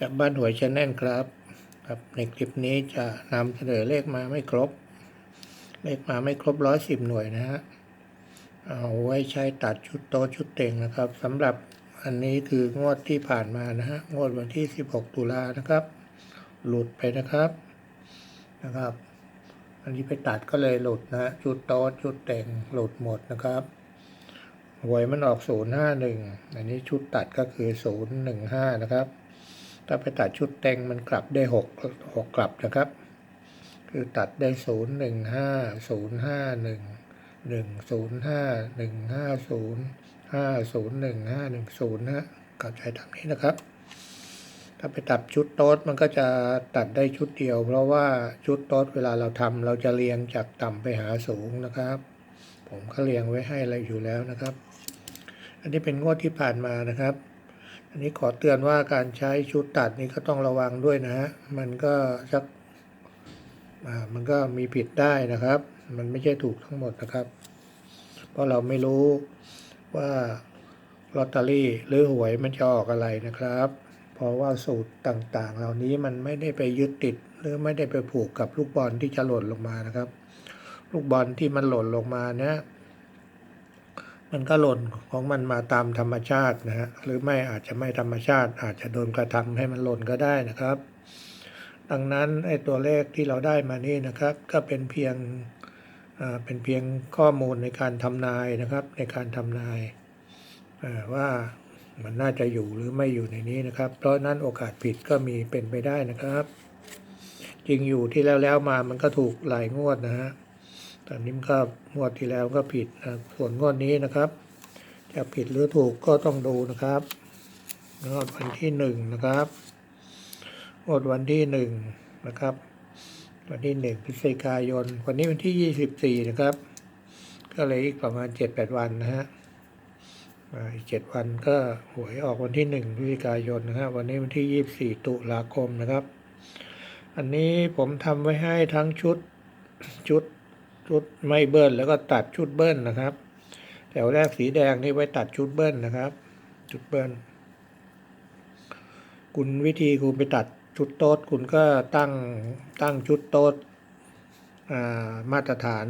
จากบ้านหวยชแนลครับครับ ในคลิปนี้จะนำเสนอเลขมาไม่ครบ เลขมาไม่ครบร้อยสิบหน่วยนะฮะเอาไว้ใช้ตัดชุดโต๊ะชุดเต็งนะครับสำหรับอันนี้คืองวดที่ผ่านมานะฮะงวดวันที่ 16 ตุลานะครับ หลุดไปนะครับนะครับ อันนี้ไปตัดก็เลยหลุดนะฮะชุดโต๊ะชุดเต็งหลุดหมดนะครับหวยมันออก 051 อันนี้ชุดตัดก็คือ 015 นะครับ ถ้าไปตัดชุดเต็งมันกลับได้6 6กลับนะครับ คือตัดได้015 051 105 150 501 510นะก็ใช้ตามนี้นะครับ ถ้าไปตัดชุดโต๊ดมันก็จะตัดได้ชุดเดียว เพราะว่าชุดโต๊ดเวลาเราทำเราจะเรียงจากต่ำไปหาสูงนะครับ ผมก็เรียงไว้ให้อะไรอยู่แล้วนะครับ อันนี้เป็นงวดที่ผ่านมานะครับ อันนี้ขอเตือนว่าการใช้ชุดตัดนี้ก็ต้องระวังด้วยนะฮะ มันก็สักอ่ามันก็มีผิดได้นะครับ มันไม่ใช่ถูกทั้งหมดนะครับ เพราะเราไม่รู้ว่าลอตเตอรี่หรือหวยมันจะออกอะไรนะครับ เพราะว่าสูตรต่างๆ เหล่านี้มันไม่ได้ไปยึดติด หรือไม่ได้ไปผูกกับลูกบอลที่จะหล่นลงมานะครับ ลูกบอลที่มันหล่นลงมาเนี่ย มันก็หล่นของมันมาตามธรรมชาตินะฮะหรือไม่อาจจะไม่ธรรมชาติ อาจจะโดนกระทำให้มันหล่นก็ได้นะครับ ดังนั้นไอ้ตัวเลขที่เราได้มานี่นะครับ ก็เป็นเพียงเป็นเพียงข้อมูลในการทำนายนะครับ ในการทำนายว่ามันน่าจะอยู่หรือไม่อยู่ในนี้นะครับ เพราะนั้นโอกาสผิดก็มีเป็นไปได้นะครับ จริงอยู่ที่แล้วแล้วมามันก็ถูกหลายงวดนะฮะ แตอนนี้มก็งวดที่แล้วก็ผิดนะส่วนงวดนี้นะครับ จะผิดหรือถูกก็ต้องดูนะครับงวดวันที่หนึ่งนะครับงวดวันที่หนึ่งนะครับ วันที่หนึ่งพฤศจิกายน วันนี้วันที่ยี่สิบสี่นะครับ ก็เลยอีกประมาณเจ็ดแปดวันนะฮะอีกเจ็ดวันก็หวยออกวันที่หนึ่งพฤศจิกายนนะครับวันนี้วันที่ยี่สิบสี่ตุลาคมนะครับ อันนี้ผมทำไว้ให้ทั้งชุดชุด ชุดไม่เบิ้ลแล้วก็ตัดชุดเบิ้ลนะครับ แถวแรกสีแดงนี่ไว้ตัดชุดเบิ้ลนะครับ ชุดเบิ้ลคุณวิธีคุณไปตัดชุดโต๊ดคุณก็ตั้งตั้งชุดโต๊ดมาตรฐาน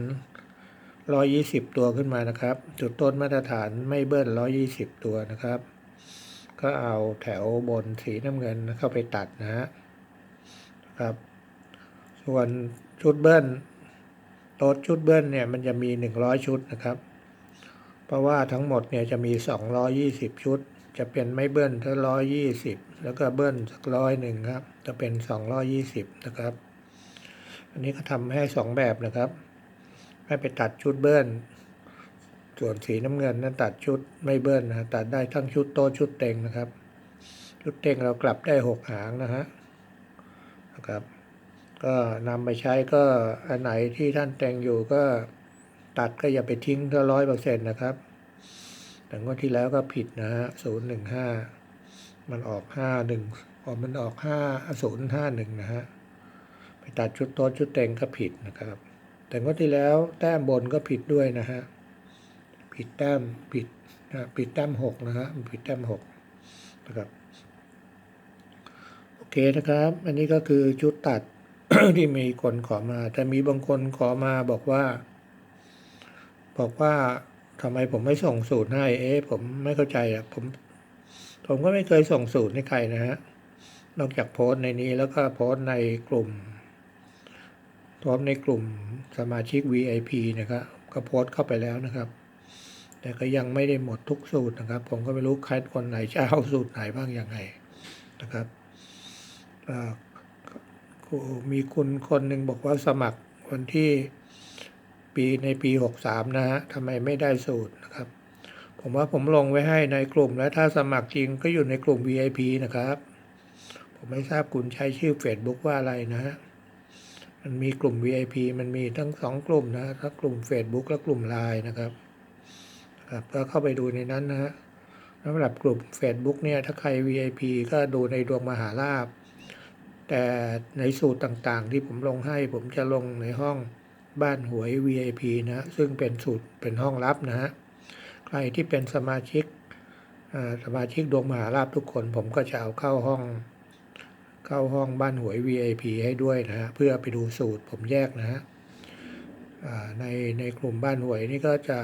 120 ตัวขึ้นมานะครับ จุดโต้นมาตรฐานไม่เบิ้ล 120 ตัวนะครับ ก็เอาแถวบนสีน้ำเงินเข้าไปตัดนะฮะครับ ส่วนชุดเบิ้ล โต๊ดชุดเบิ้ลเนี่ยมันจะมี 100 ชุดนะครับ เพราะว่าทั้งหมดเนี่ยจะมี 220 ชุด จะเป็นไม่เบิ้ลถ้า120 แล้วก็เบิ้ลสักร้อยหนึ่งครับ จะเป็น 220 นะครับ อันนี้ก็ทำให้ 2 แบบนะครับ ให้ไปตัดชุดเบิ้ลส่วนสีน้ำเงินนั้นตัดชุดไม่เบิ้ลนะตัดได้ทั้งชุดโต๊ะชุดเต็งนะครับ ชุดเต็งเรากลับได้หกหางนะฮะนะครับ ก็นำไปใช้ก็อันไหนที่ท่านแต่งอยู่ก็ตัดก็อย่าไปทิ้งถ้าร้อยเปอร์เซ็นต์นะครับ แต่งวดที่แล้วก็ผิดนะฮะศูนย์หนึ่งห้ามันออกห้าหนึ่งออกมันออกห้าศูนย์ห้าหนึ่งนะฮะไปตัดชุดโต๊ะชุดเต็งก็ผิดนะครับ แต่งวดที่แล้วแต้มบนก็ผิดด้วยนะฮะผิดแต้มผิดนะผิดแต้มหกนะฮะผิดแต้มหกนะครับ โอเคนะครับ อันนี้ก็คือชุดตัด ที่มีคนขอมา แต่มีบางคนขอมาบอกว่า บอกว่าทำไมผมไม่ส่งสูตรให้ เอ๊ะผมไม่เข้าใจอะผม ผมก็ไม่เคยส่งสูตรให้ใครนะฮะ นอกจากโพสต์ในนี้แล้วก็โพสต์ในกลุ่มโพสต์ในกลุ่มสมาชิก VIP นะครับ ก็โพสต์เข้าไปแล้วนะครับ แต่ก็ยังไม่ได้หมดทุกสูตรนะครับ ผมก็ไม่รู้ใครคนไหนจะเอาสูตรไหนบ้างยังไงนะครับ อ่าครูมีคุณคนหนึ่งบอกว่าสมัครวันที่ปีในปี 63 นะฮะทำไมไม่ได้สูตรนะครับ ผมว่าผมลงไว้ให้ในกลุ่มแล้วถ้าสมัครจริงก็อยู่ในกลุ่ม VIP นะครับ ผมไม่ทราบคุณใช้ชื่อ Facebook ว่าอะไรนะฮะมันมีกลุ่ม VIP มันมีทั้งสองกลุ่มนะทั้งกลุ่ม Facebook และกลุ่ม Line นะครับครับก็เข้าไปดูในนั้นนะฮะสำหรับกลุ่ม Facebook เนี่ยถ้าใคร VIP ก็ดูในดวงมหาลาภ แต่ในสูตรต่างๆ ที่ผมลงให้ผมจะลงในห้องบ้านหวย VIP นะซึ่งเป็นสูตรเป็นห้องลับนะฮะใครที่เป็นสมาชิกสมาชิกดวงมหาลาภทุกคน ผมก็จะเอาเข้าห้อง เข้าห้องบ้านหวย VIP ให้ด้วยนะฮะเพื่อไปดูสูตรผมแยกนะฮะในในกลุ่มบ้านหวยนี่ก็จะ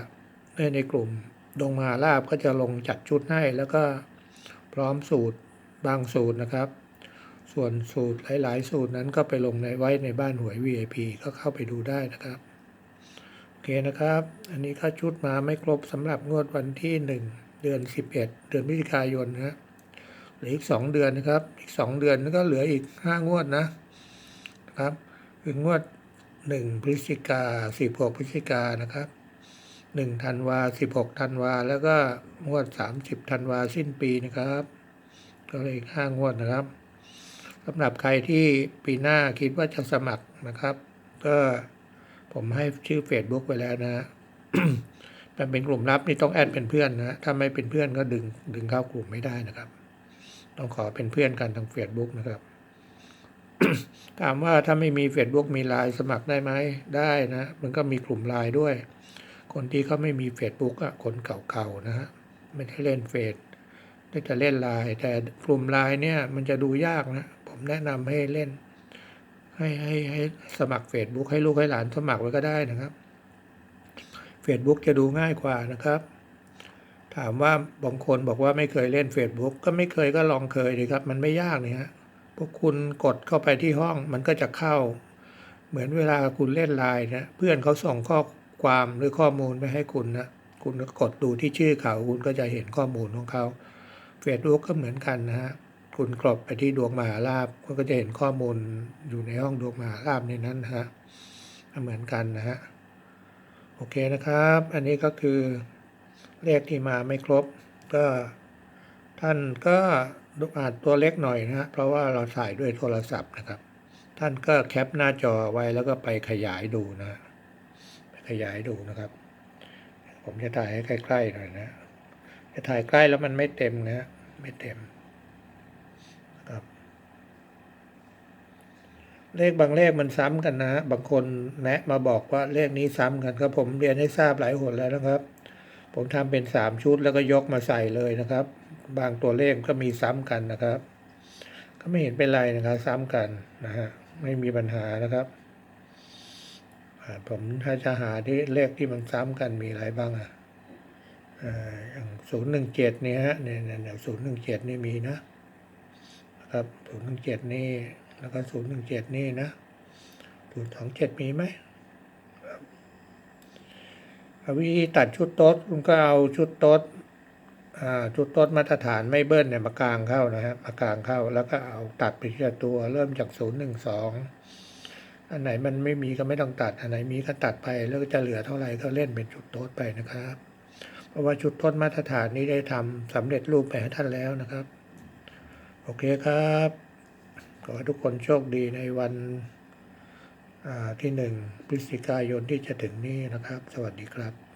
ในในกลุ่มดงมหาลาบก็จะลงจัดชุดให้แล้วก็พร้อมสูตรบางสูตรนะครับ ส่วนสูตรหลาย ๆ สูตรนั้นก็ไปลงในไว้ในบ้านหวย VIP ก็เข้าไปดูได้นะครับ โอเคนะครับ อันนี้ก็ชุดมาไม่ครบสำหรับงวดวันที่ 1 เดือน 11 เดือนพฤศจิกายนนะฮะเหลืออีก 2 เดือนนะครับ อีก 2 เดือนก็เหลืออีก 5 งวดนะนะครับคืองวด 1 พฤศจิกา 16 พฤศจิกานะครับ1ธันวา 16ธันวา แล้วก็งวด 30ธันวาสิ้นปีนะครับ ก็เลยอีก5งวดนะครับ สำหรับใครที่ปีหน้าคิดว่าจะสมัครนะครับ ก็ผมให้ชื่อ Facebook ไปแล้วนะฮะแต่เป็นกลุ่มลับนี่ต้องแอดเป็นเพื่อนนะถ้าไม่เป็นเพื่อนก็ดึงดึงเข้ากลุ่มไม่ได้นะครับ ต้องขอเป็นเพื่อนกันทาง Facebook นะครับ ถามว่าถ้าไม่มี Facebook มีไลน์สมัครได้ไหมได้นะ มันก็มีกลุ่มไลน์ด้วย คนที่เขาไม่มี Facebook อะคนเก่าๆนะฮะไม่ได้เล่นเฟซได้จะเล่นไลน์แต่กลุ่มไลน์เนี่ยมันจะดูยากนะ แนะนำให้เล่น ให้ให้ให้สมัคร Facebook ให้ลูกให้หลานสมัครไว้ก็ได้นะครับ Facebook จะดูง่ายกว่านะครับ ถามว่าบางคนบอกว่าไม่เคยเล่น Facebook ก็ไม่เคยก็ลองเคยดีครับ มันไม่ยากนี่ฮะพวกคุณกดเข้าไปที่ห้องมันก็จะเข้า เหมือนเวลาคุณเล่นไลน์นะเพื่อนเขาส่งข้อความหรือข้อมูลไปให้คุณนะคุณก็กดดูที่ชื่อเขาคุณก็จะเห็นข้อมูลของเขา Facebook ก็เหมือนกันนะฮะ คุณกรอบไปที่ดวงมหาลาภคุณก็จะเห็นข้อมูลอยู่ในห้องดวงมหาลาภในนั้นนะฮะเหมือนกันนะฮะโอเคนะครับ อันนี้ก็คือเลขที่มาไม่ครบ ก็ท่านก็อาจตัวเล็กหน่อยนะฮะเพราะว่าเราถ่ายด้วยโทรศัพท์นะครับ ท่านก็แคปหน้าจอไว้แล้วก็ไปขยายดูนะฮะไปขยายดูนะครับ ผมจะถ่ายให้ใกล้ๆหน่อยนะจะถ่ายใกล้แล้วมันไม่เต็มนะฮะไม่เต็มนะครับ เลขบางเลขมันซ้ำกันนะ บางคนแนะมาบอกว่าเลขนี้ซ้ำกันครับผมเรียนให้ทราบหลายหนแล้วนะครับ ผมทำเป็นสามชุดแล้วก็ยกมาใส่เลยนะครับ บางตัวเลขก็มีซ้ำกันนะครับ ก็ไม่เห็นเป็นไรนะครับ ซ้ำกันนะฮะไม่มีปัญหานะครับผมถ้าจะหาที่เลขที่มันซ้ำกันมีอะไรบ้างอะอ่าอย่างศูนย์หนึ่งเจ็ดเนี่ยฮะเนี่ยเนี่ยศูนย์หนึ่งเจ็ดนี่มีนะครับศูนย์หนึ่งเจ็ดนี่ แล้วก็ศูนย์หนึ่งเจ็ดนี่นะศูนย์สองเจ็ดมีไหมวิธีตัดชุดโต๊ดคุณก็เอาชุดโต๊ดชุดโต๊ดมาตรฐานไม่เบิ้ลเนี่ยมากลางเข้านะฮะมากลางเข้า แล้วก็เอาตัดไปทีละตัวเริ่มจากศูนย์หนึ่งสองอันไหนมันไม่มีก็ไม่ต้องตัด อันไหนมีก็ตัดไป แล้วก็จะเหลือเท่าไหร่ก็เล่นเป็นชุดโต๊ดไปนะครับ เพราะว่าชุดโต๊ดมาตรฐานนี้ได้ทำสำเร็จรูปไปให้ท่านแล้วนะครับ โอเคครับ ขอให้ทุกคนโชคดีในวันที่หนึ่งพฤศจิกายนที่จะถึงนี้นะครับ สวัสดีครับ